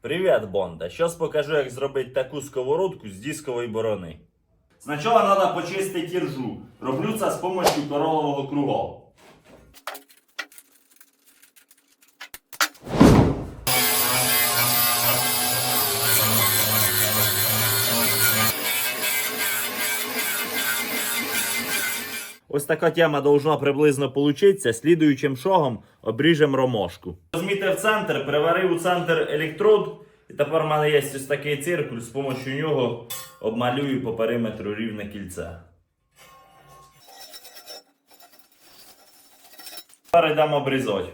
Привіт, Бонда. Щас покажу, як зробити таку сковородку з дискової борони. Спочатку треба почистити ржу. Роблю це з допомогою королового кругу. Ось така тема должна приблизно получитися. Слідуючим шагом обріжемо ромошку. Розмітив центр, приварив у центр електрод. І тепер в мене є ось такий циркуль, з допомогою нього обмалюю по периметру рівне кільце. Тепер йдемо обрізати.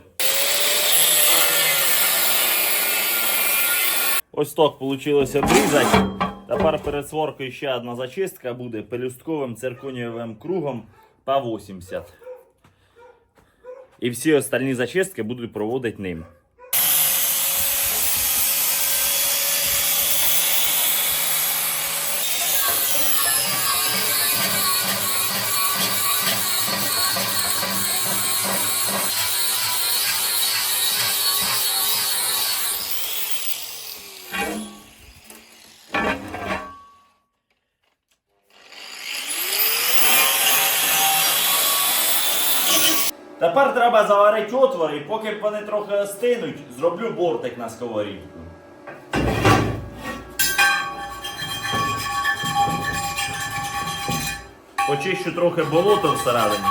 Ось так вийшло обрізати. Тепер перед своркою ще одна зачистка буде пелюстковим цирконієвим кругом по 80. І всі остальні зачистки будуть проводити ним. Тепер треба заварити отвор, і поки вони трохи остинуть, зроблю бортик на сковорідку. Почищу трохи болото всередині.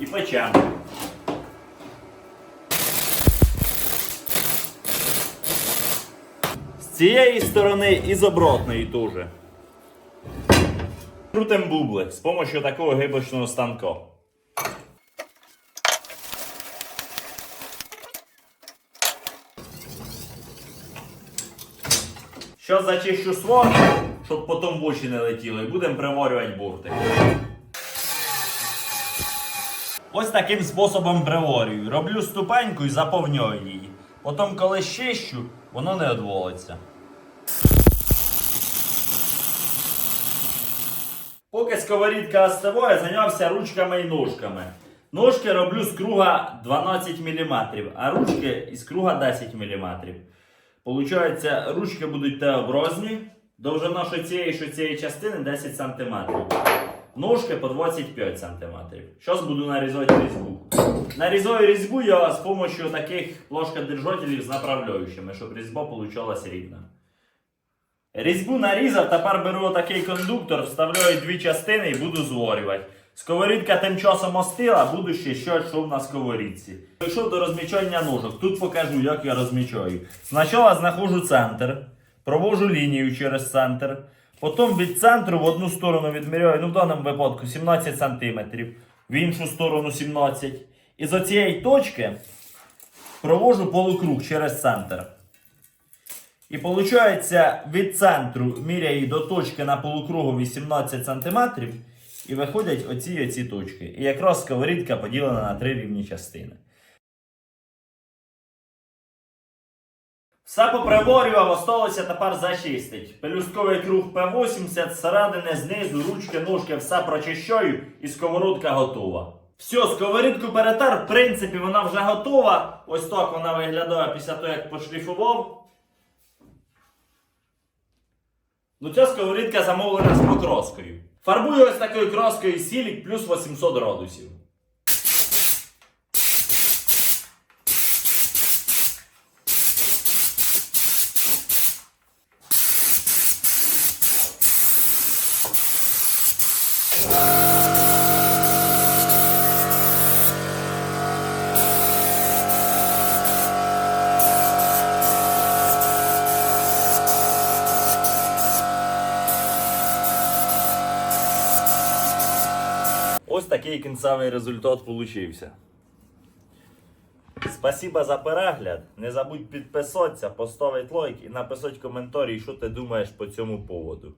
І печемо. Цієї сторони і з обратної теж. Крутим бублик з допомогою такого гибочного станка. Що зачищу сварку, щоб потім в очі не летіло, і будемо приварювати бортик. Ось таким способом приварюю. Роблю ступеньку і заповнюю її. Потім, коли щищу, воно не відволиться. Поки сковорідка остиває, зайнявся ручками і ножками. Ножки роблю з круга 12 мм, а ручки із круга 10 мм. Получається, ручки будуть Т-образні, довжина що цієї, що цієї частини 10 см. Ножки по 25 см. Зараз буду нарізати різьбу. Нарізаю різьбу я з допомогою таких плошкодержателів з направляючими, щоб різьба получалась рівна. Різьбу нарізав, тепер беру такий кондуктор, вставляю дві частини і буду зварювати. Сковорідка тим часом остила, буду ще щось йшов на сковорідці. Прийшов до розмічання ножок. Тут покажу, як я розмічаю. Спочатку знаходжу центр, провожу лінію через центр. Потім від центру в одну сторону відміряю, ну в даному випадку 17 см, в іншу сторону 17 І з цієї точки провожу полукруг через центр. І виходить, від центру міряю до точки на полукругу 18 см, і виходять оці оці точки. І якраз сковорідка поділена на три рівні частини. Все поприборював, осталося тепер зачистить. Пелюстковий круг П80, зсередини, знизу, ручки, ножки, все прочищаю і сковородка готова. Все, сковорідку перетер, в принципі, вона вже готова. Ось так вона виглядає після того, як пошліфував. Ну, ця сковорідка замовлена з покроскою. Фарбую ось такою краскою сілік плюс 800 градусів. Ось такий кінцевий результат получився. Спасибо за перегляд. Не забудь підписатися, поставити лайк і написати коментарі, що ти думаєш по цьому поводу.